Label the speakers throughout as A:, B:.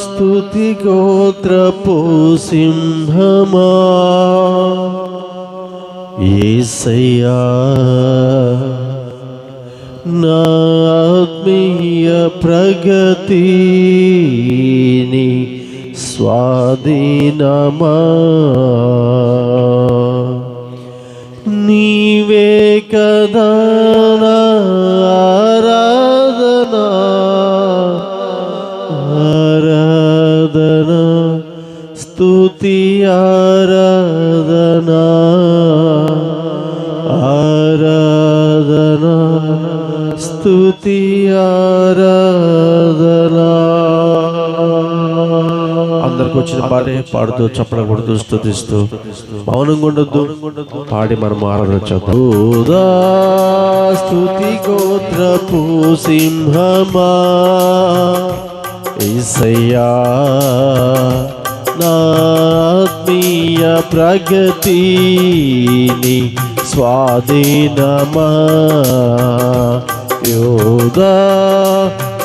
A: స్తుతి గోత్రపు సింహమా ఏసయ్యా స్వాధీనమా నీవే కదా అందరికి వచ్చిన పాటే పాడుతూ చప్పడకూడదు స్థుతిస్తూ స్తుతిస్తూ మౌనంగా ఉండొద్దు పాడి మనం ఆరాధించద్దు స్థుతి గోత్రపు సింహమా? ఈసయ్యా నాత్మీయ ప్రగతిని స్వాధీనమా? యోగా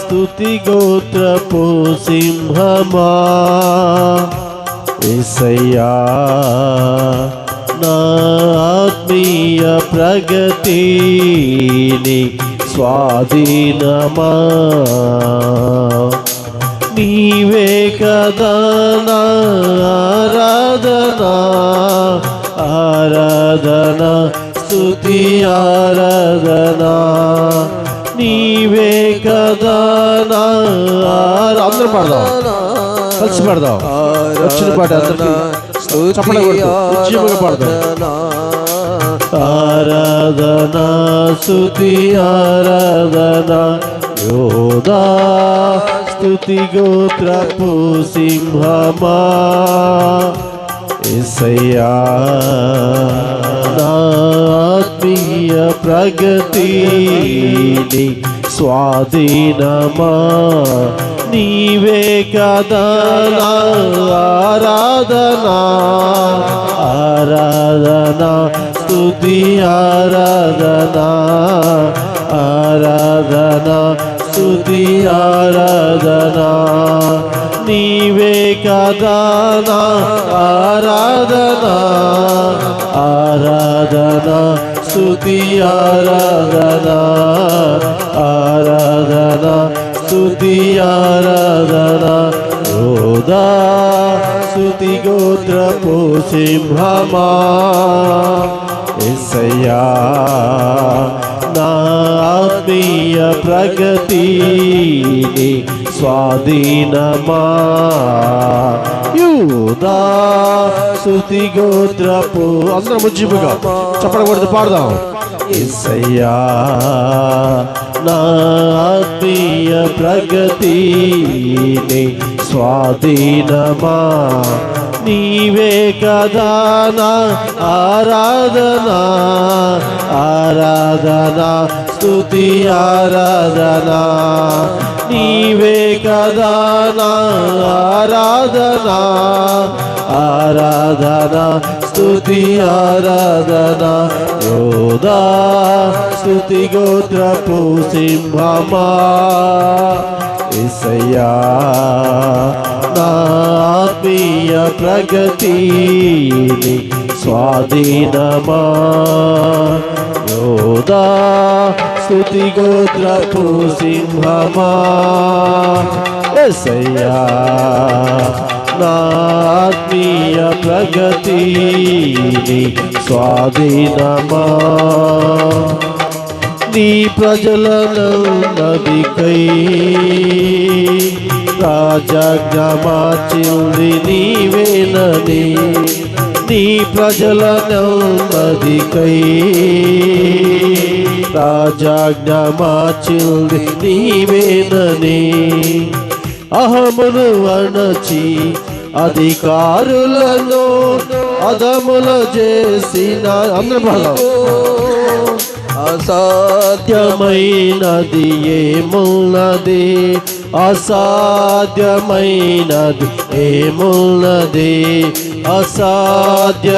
A: స్తుతి గోత్రపు సింహమా? ఈసయ్యా నా ఆత్మీయ ప్రగతిని స్వాధీనమా? నీవే కదా నా ఆరాధనా? ఆరాధనా స్తుతి ఆరాధనా? నీవే కదా నా ఆరా- అందరం పాడదాం. కలిసి పాడదాం. వచ్చిన పాట అందరికి చప్పట్లు కొడుతూ ఉద్యమంగా పాడదాం. ఆరాధనా స్తుతి ఆరాధనా యోదా స్తుతి గోత్రపు సింహమా ఎసయ్యా నా ఆత్మీయ ప్రగతిని స్వాధీనమా? నీవే కదా ఆరాధనా? ఆరాధనా స్తుతి ఆరాధనా? ఆరాధనా స్తుతి ఆరాధనా? నీవే కదా ఆరాధనా? ఆరాధనా స్తుతి ఆరాధనా? స్తుతి ఆరాధనా యోదా స్తుతి గోత్రపు సింహమా. ఎసయ్యా నా ఆత్మీయ ప్రగతిని స్వాధీనమా. యూదా స్తుతి గోత్రపు అందరం ముజ్జిపుగా చెప్పడకూడదు పాడదాం. ఎసయ్యా నా ఆత్మీయ ప్రగతిని స్వాధీనమా? నీవే కదా నా ఆరాధనా? ఆరాధనా స్థుతి ఆరాధనా? నీవే కదా నా ఆరాధనా? ఆరాధనా స్తుతి ఆరాధనా యోదా స్తుతి గోత్రపు సింహమా ఇసయ్యా నా ఆత్మీయ ప్రగతిని స్వాధీనమా యోదా స్తుతి గోత్రపు సింహమా ఎసయ్యా ఆత్మీయ ప్రగతి స్వాధీనమా? నీ ప్రజలను నదికై రాజాజ్ఞ నీవేనని నీ ప్రజలను నదికై రాజాజ్ఞ నీవేనని అహమును అణచి అధికారులను అదములు చేసిన అందరం అసాధ్యమైనది ఏమున్నది? అసాధ్యమైనది ఏమున్నది? అసాధ్యమైనది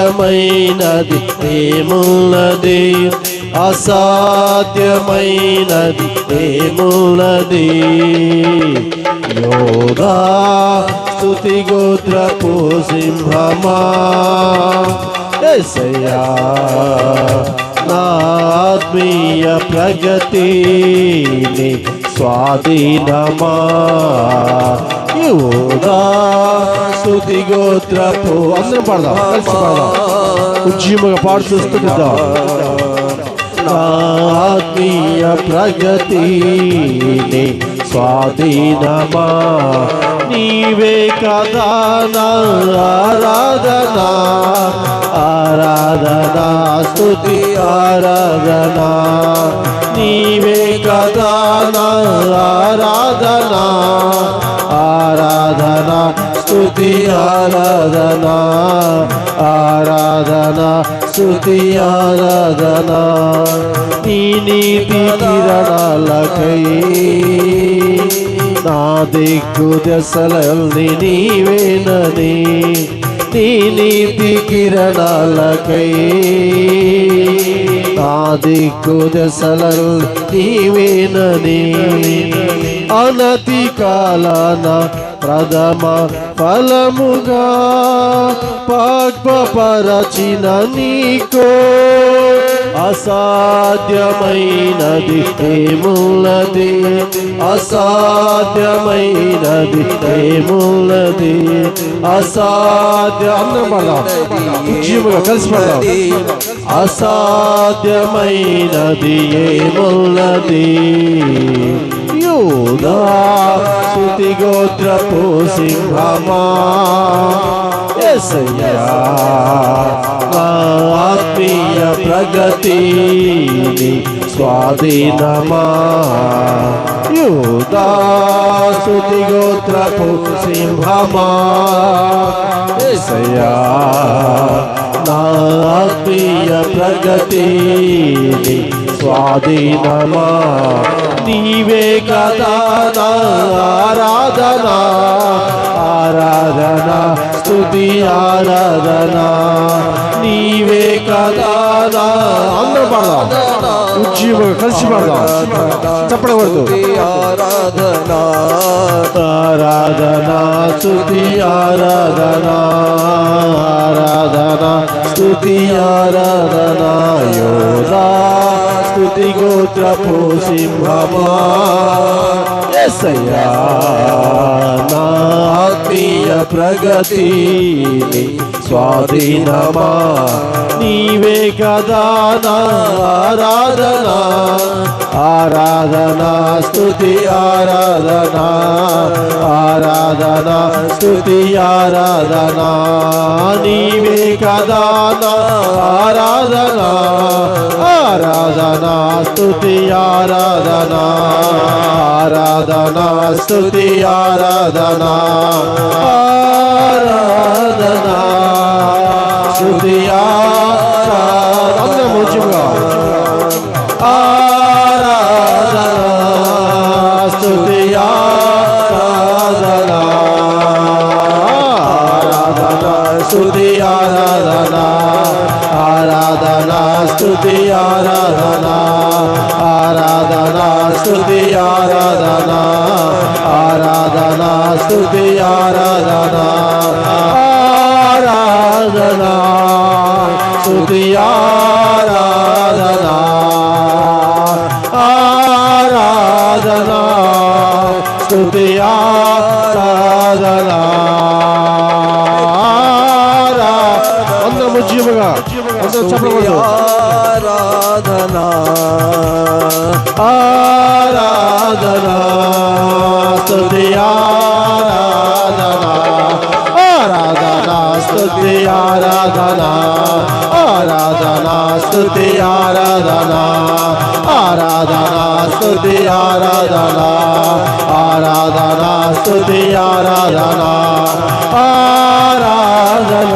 A: ఏమున్నది? అసాధ్యమైనది ఏమున్నది? యోగా స్థుతి గోత్రపు సింహమా? ఎసయ్యా నా ప్రగతిని స్వాధీనమా? యోగా స్తుతి గోత్రపు అందరం పాడదాం కలిసి పాడదాం. ఉద్యమగా పాడు చూస్తూ నా ఆత్మీయ ప్రగతిని స్వాధీనమా? నీవే కదా ఆరాధనా ఆరాధన? ఆరాధన స్తుతి నీవే కదా ఆరాధనా ఆరాధన? ఆరాధన స్తుతి ఆరాధనా స్తుతి ఆరాధనా. నీ నీతి కిరణాలకై నా దిక్కు దశలని నీవేనని నీ నీతి కిరణాలకై నా దిక్కు దశలల్ని నీవేనని అనతి కాలన ప్రథమ ఫలముగా పక్వపరచిన నీకో అసాధ్యమైనది ఏమున్నది? అసాధ్యమైనది ఏమున్నది? అసాధ్య కలిసి అసాధ్యమైనది ఏమున్నది? యోగా శృతి గోత్రపు సింహమా? ఎసయ్యా నా ఆత్మీయ ప్రగతిని స్వాధీనమా? యూదా గోత్రపు సింహమా? ఎసయ్యా నా ఆత్మీయ ప్రగతిని స్వాధీనమా? నీవే కదా ఆరాధనా? ఆరాధన స్తుతి ఆరాధన నీవే కదా అందరూ పడదాం. ఉజ్జీవ కలిసి పడదాం. చెప్పడకూడదు
B: ఆరాధన
A: ఆరాధన స్తుతి ఆరాధన ఆరాధన స్తుతి ఆరాధన యోధా స్తుతి గోత్రపు సింహమా ఎసయ్యా నా ఆత్మీయ ప్రగతిని స్వాధీనమా నీవే కదా నా ఆరాధన ఆరాధన స్తుతి ఆరాధనా ఆరాధనా స్తుతి ఆరాధనా నీవే కదా నా ఆరాధన ఆరాధన స్తుతి ఆరాధన ఆరాధన స్తుతి ఆరాధన ఆరాధన స్తుతి ఆరాధన అందరం ముఖ్యంగా స్తుతి ఆరాధన ఆరాధన స్తుతి ఆరాధన ఆరాధన స్తుతి ఆరాధన ఆరాధన స్తుతి ఆరాధన ఆరాధన స్తుతి ఆరాధన అందరం ఉద్యమగా అందరం చెప్పకూడదు
B: ఆరాధన
A: ఆరాధన స్తుతి ఆరాధన ఆరాధన స్తుతి ఆరాధన ఆరాధన స్తుతి ఆరాధన ఆరాధన స్తుతి ఆరాధన ఆరాధన స్తుతి ఆరాధన ఆరాధన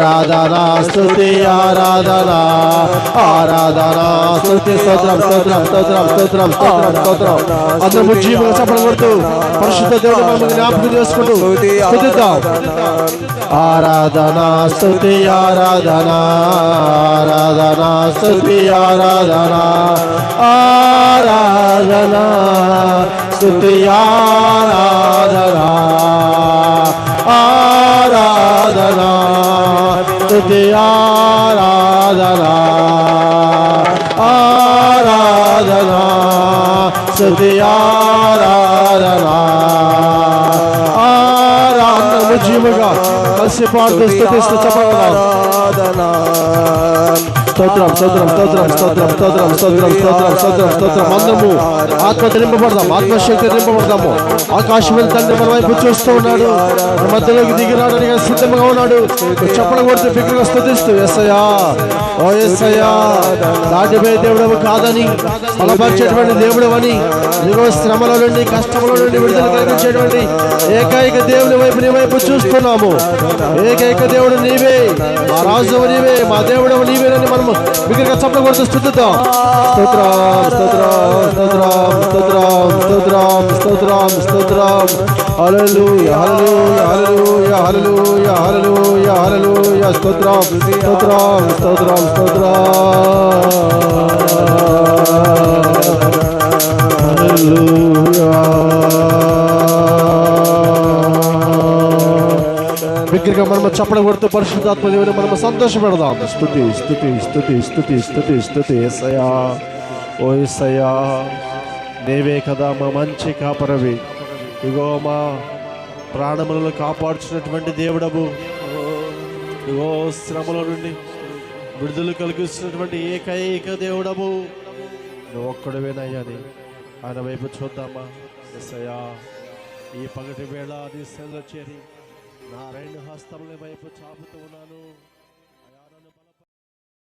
A: ఆరాధన స్తుతి ఆరాధన ఆరాధన స్తుతి స్తోత్రం స్తోత్రం స్తోత్రం స్తోత్రం స్తోత్రం స్తోత్రం. అందరూ ముజ్జీవులు చప్పలు కొడుతూ పరిశుద్ధ దేవుడు మమ్మల్ని జ్ఞాపకం చేసుకుంటూ స్తుతిద్దాం. ఆరాధన స్తుతి ఆరాధన ఆరాధన స్తుతి ఆరాధన ఆరాధన ఆరాధన ఆరాధన. నిత్య ఆరాధనా ఆరాధనా సతి ఆరాధనా ఆరాధన జీవగా కలిసి పాడుతూ స్థుతిస్తూ
B: చెప్పగలరు
A: స్తోత్రం స్తోత్రం స్తోత్రం స్తోత్రం స్తోత్రం స్తోత్రం స్తోత్రం స్తోత్రం స్తోత్రం. అందరము ఆత్మ నింపబడదాం ఆత్మశక్తి నింపబడదాము ఆకాశం తండ్రి మన వైపు చూస్తూ ఉన్నాడు. మన మధ్యలోకి దిగిరాడని సిద్ధంగా ఉన్నాడు. చెప్పడం కొడుతూ బిగ్గరగా స్థుతిస్తూ ఎస్ఐయా ఓ ఎస్ఐయా దాటిపోయే దేవుడవు కాదని బలపరిచేటువంటి దేవుడు అని ఇదిగో శ్రమల నుండి కష్టముల నుండి విడుదల కలిగించేటువంటి ఏకైక దేవుని వైపు నీ వైపు చూస్తున్నాము. ఏకైక దేవుడు నీవే మా రాజు నీవే మా దేవుడు నీవేనని మనము బిగ్గరగా చప్పలు కొడుతూ స్థుతిద్దాం స్తోత్రం స్తోత్రం స్తోత్రం స్తోత్రం స్తోత్రం స్తోత్రం స్తోత్రం హల్లెలూయా హల్లెలూయా హల్లెలూయా హల్లెలూయా హల్లెలూయా స్తోత్రం స్తోత్రం స్తోత్రం స్తోత్రం దగ్గరగా మనం చప్పడ కొడుతూ పరిశుద్ధాత్మ దేవుని మనం సంతోషపెడదాం. స్థుతి స్థుతి స్థుతి స్థుతి స్థుతి స్థుతి ఎస్సయా ఓ ఎస్సయా నీవే కదా మా మంచి కాపరవి. ఇగో మా ప్రాణములను కాపాడుచున్నటువంటి దేవుడవు. ఇగో శ్రమల నుండి విడుదల కలిగిస్తున్నటువంటి ఏకైక దేవుడవు. నువ్వు ఒక్కడవేనయ్యని ఆయన వైపు చూద్దామా? ఎస్సయ్యా ఈ పగటి వేళ నీ సెల చేరి నా రెండు హస్తముల వైపు చాపుతూ ఉన్నాను.